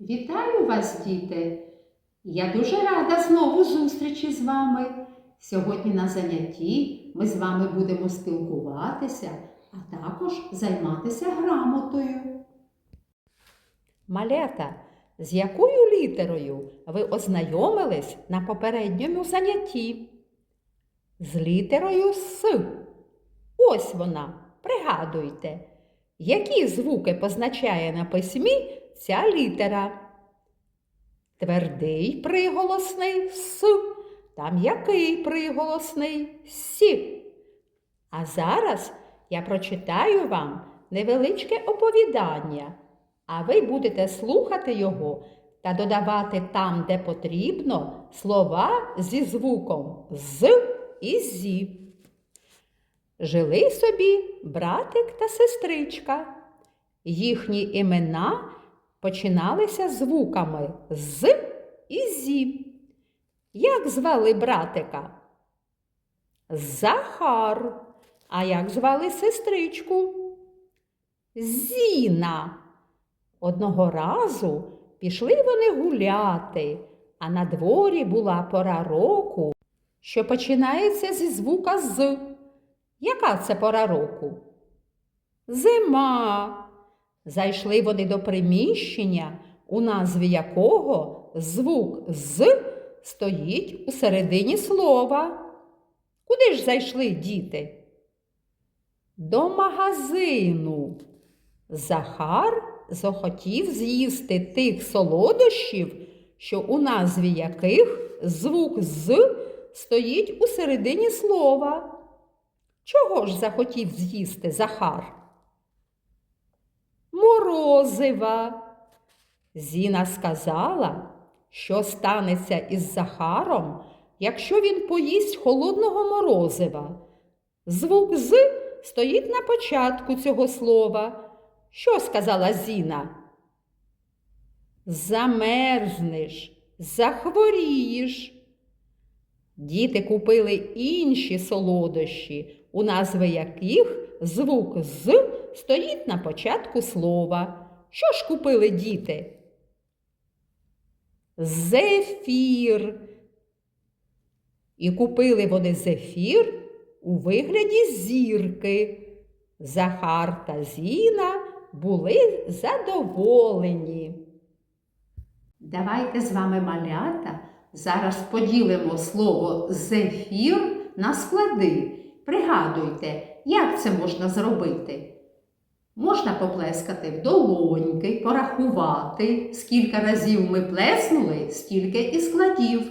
Вітаю вас, діти! Я дуже рада знову зустрічі з вами. Сьогодні на занятті ми з вами будемо спілкуватися, а також займатися грамотою. Малята, з якою літерою ви ознайомились на попередньому занятті? З літерою С. Ось вона. Пригадуйте, які звуки позначає на письмі ця літера? Твердий приголосний С та м'який приголосний Сі. А зараз я прочитаю вам невеличке оповідання, а ви будете слухати його та додавати там, де потрібно, слова зі звуком з і зі. Жили собі братик та сестричка. Їхні імена починалися звуками з і зі. Як звали братика? Захар. А як звали сестричку? Зіна. Одного разу пішли вони гуляти, а на дворі була пора року, що починається зі звука з. Яка це пора року? Зима. Зайшли вони до приміщення, у назві якого звук з стоїть у середині слова. Куди ж зайшли діти? До магазину. Захар захотів з'їсти тих солодощів, що у назві яких звук з стоїть у середині слова. Чого ж захотів з'їсти Захар? Морозива. Зіна сказала, що станеться із Захаром, якщо він поїсть холодного морозива. Звук з стоїть на початку цього слова. Що сказала Зіна? Замерзнеш, захворієш. Діти купили інші солодощі, у назви яких звук з стоїть на початку слова. Що ж купили діти? Зефір. І купили вони зефір у вигляді зірки. Захар та Зіна були задоволені. Давайте з вами малята зараз поділимо слово зефір на склади. Пригадуйте, як це можна зробити. Можна поплескати в долоньки, порахувати, скільки разів ми плеснули, стільки і складів.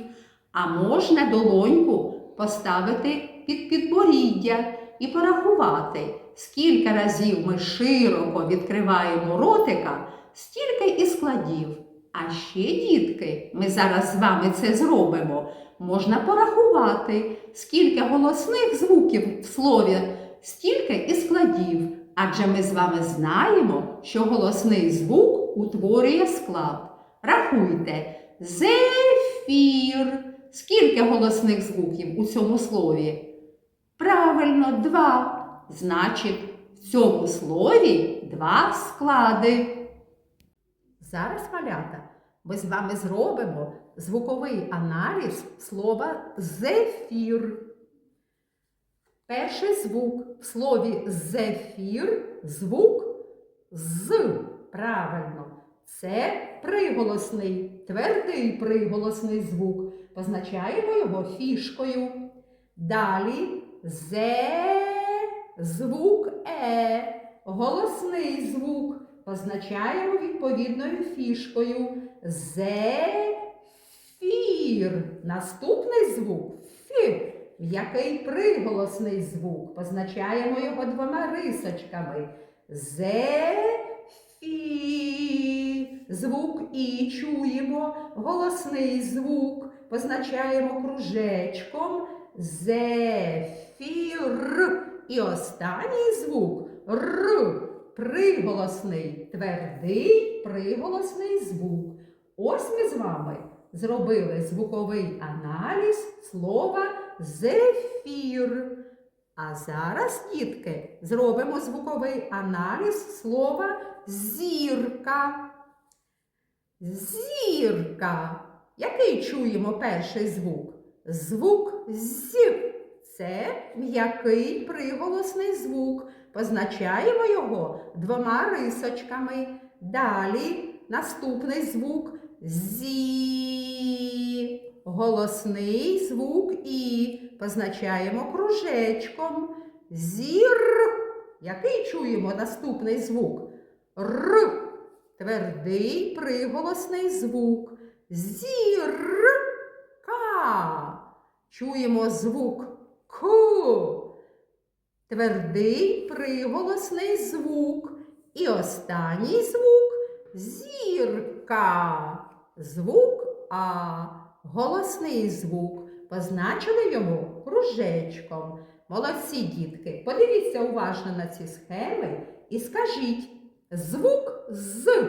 А можна долоньку поставити під підборіддя і порахувати, скільки разів ми широко відкриваємо ротика, стільки і складів. А ще, дітки, ми зараз з вами це зробимо. Можна порахувати, скільки голосних звуків в слові, стільки і складів. Адже ми з вами знаємо, що голосний звук утворює склад. Рахуйте. Зефір. Скільки голосних звуків у цьому слові? Правильно, два. Значить, в цьому слові два склади. Зараз, малята, ми з вами зробимо звуковий аналіз слова зефір. Перший звук в слові зефір звук з. Правильно. Це приголосний, твердий приголосний звук. Позначаємо його фішкою. Далі зе звук е. Голосний звук. Позначаємо відповідною фішкою. Зефір. Наступний звук фі. М'який приголосний звук. Позначаємо його двома рисочками. Зефі. Звук І чуємо. Голосний звук. Позначаємо кружечком. Зефір. І останній звук Р. Приголосний, твердий приголосний звук. Ось ми з вами зробили звуковий аналіз слова зефір. А зараз, дітки, зробимо звуковий аналіз слова зірка. Зірка. Який чуємо перший звук? Звук з. Це м'який приголосний звук. Позначаємо його двома рисочками. Далі наступний звук зі. Голосний звук і позначаємо кружечком. Зір. Який чуємо наступний звук? Р. Твердий приголосний звук. Зірка. Чуємо звук К. Твердий приголосний звук. І останній звук зірка. Звук А. Голосний звук. Позначили йому кружечком. Молодці дітки, подивіться уважно на ці схеми і скажіть звук з.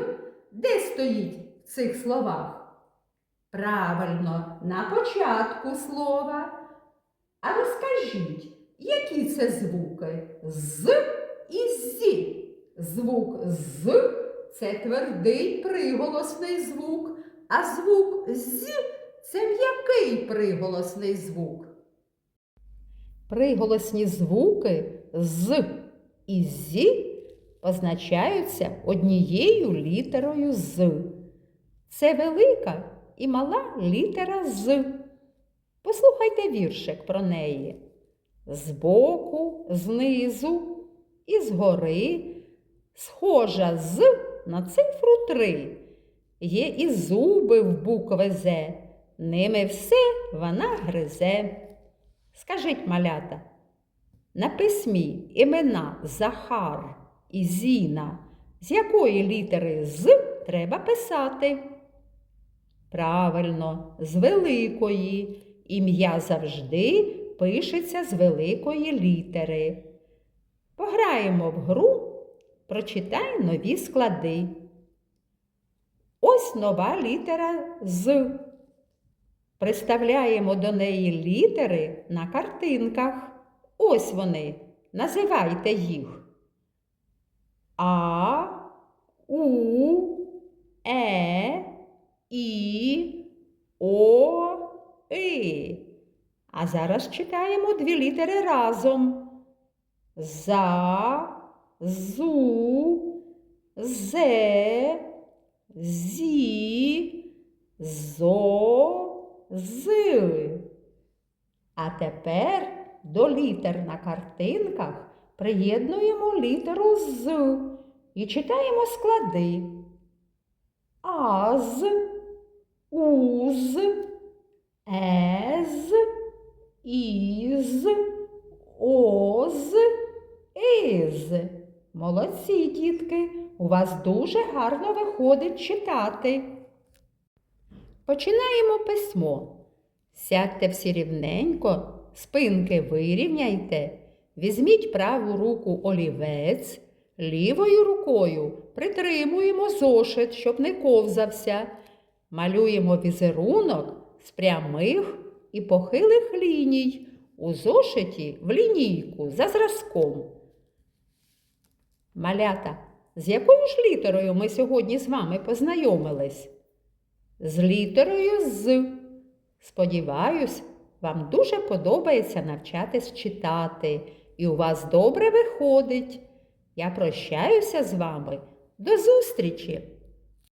Де стоїть в цих словах? Правильно, на початку слова. А розкажіть, які це звуки? З і зі. Звук з це твердий приголосний звук, а звук з це м'який приголосний звук. Приголосні звуки з і зі позначаються однією літерою з. Це велика і мала літера з. Послухайте віршик про неї. Збоку, знизу і згори, схожа з на цифру три. Є і зуби в букви З, ними все вона гризе. Скажіть, малята, на письмі імена Захар і Зіна, з якої літери з треба писати? Правильно, з великої. Ім'я завжди пишеться з великої літери. Пограємо в гру, прочитай нові склади. Ось нова літера з. Приставляємо до неї літери на картинках. Ось вони. Називайте їх. А, У, Е, І, О, И. А зараз читаємо дві літери разом. За, зу, зе, зі, зо, з. А тепер до літер на картинках приєднуємо літеру з і читаємо склади. Аз, уз, ез, із, оз, із. Молодці, дітки, у вас дуже гарно виходить читати. Починаємо письмо. Сядьте всі рівненько, спинки вирівняйте, візьміть праву руку олівець, лівою рукою притримуємо зошит, щоб не ковзався. Малюємо візерунок з прямих і похилих ліній у зошиті в лінійку за зразком. Малята, з якою ж літерою ми сьогодні з вами познайомились? З літерою з. Сподіваюсь, вам дуже подобається навчатись читати, і у вас добре виходить. Я прощаюся з вами. До зустрічі!